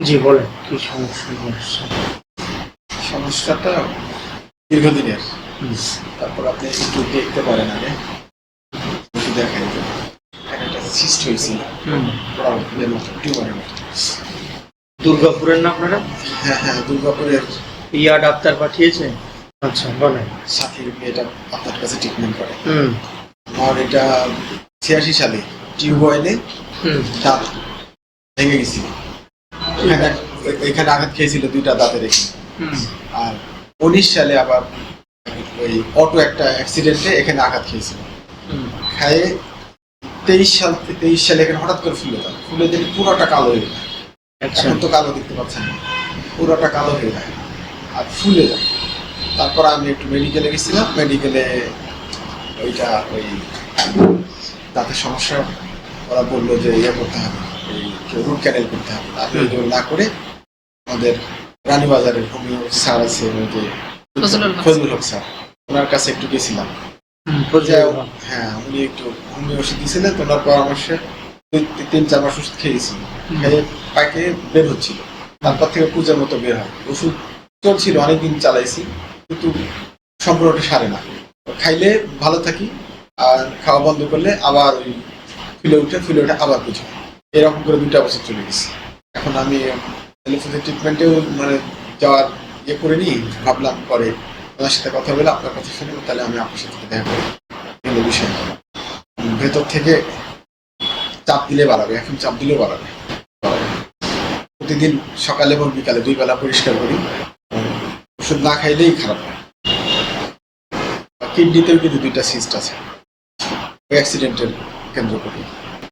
জি বলেন কি সমস্যা আসছে সমস্যাটা দীর্ঘদিনের। তারপর আপনি একটু দেখতে পারেন আগে। একটু দেখাই একটা সিস্ট হয়েছিল। টিউমারের দুর্গাপুরের না আপনারা? হ্যাঁ হ্যাঁ দুর্গাপুরের ইয়া ডাক্তার পাঠিয়েছে? আচ্ছা বলেন। সাথীর মেয়েটা আপনার কাছে ট্রিটমেন্ট করে। হুম। আমার এটা ছিয়াশি সালে টিউব অয়েলে হুম। দাঁত ভেঙে গেছিল। এখানে এখানে আঘাত খেয়েছিল দুইটা দাঁতের এখানে আর উনিশ সালে আবার ওই অটো একটা অ্যাক্সিডেন্টে এখানে আঘাত খেয়েছিল। খায়ে তেইশ সাল তেইশ সালে এখানে হঠাৎ করে ফুলে যায়। ফুলে দিলে পুরোটা কালো হয়ে যায়। আচ্ছা। এখন তো কালো দেখতে পাচ্ছেন না। পুরোটা কালো হয়ে যায়। আর ফুলে যায়। তারপর আমি একটু মেডিকেলে গেছিলাম। মেডিকেলে ওইটা ওই দাঁতের সমস্যা ওরা বলল যে ইয়ে করতে হবে। রুট ক্যানেল করতে হবে। ওইগুলো না করে আমাদের রানীবাজারের হোমিও স্যার আছে ওই যে ফজলুল হক। স্যার ওনার কাছে একটু গেছিলাম। হ্যাঁ উনি একটু হোমিও ওষুধ দিয়েছিলেন তো ওনার পরামর্শে দুই তিন চার মাস ওষুধ খেয়েছি। খেয়ে পাইকে বের হচ্ছিল। তারপর থেকে পূজার মতো বের হয়। ওষুধ চলছিল অনেকদিন চালাইছি কিন্তু সম্পূর্ণটা সারে না। খাইলে ভালো থাকি আর খাওয়া বন্ধ করলে আবার ওই ফুলে উঠে ফুলে উঠে আবার পুজো হয়। এরকম করে দুইটা বছর চলে গেছে। এখন আমি টেলিফোনের ট্রিটমেন্টেও মানে যাওয়ার ইয়ে করে নিই, ভাবলাম পরে ওনার সাথে কথা বলে আপনার কথা শুনে তাহলে আমি আপনার সাথে দেখা করি। এগুলো বিষয়। ভেতর থেকে চাপ দিলে বাড়াবে, এখন চাপ দিলেও বাড়াবে। প্রতিদিন সকালে এবং বিকালে দুই বেলা পরিষ্কার করি। ওষুধ না খাইলেই খারাপ হয়। কিডনিতেও কিন্তু দুইটা সিস্ট আছে। অ্যাক্সিডেন্টের কেন্দ্র করে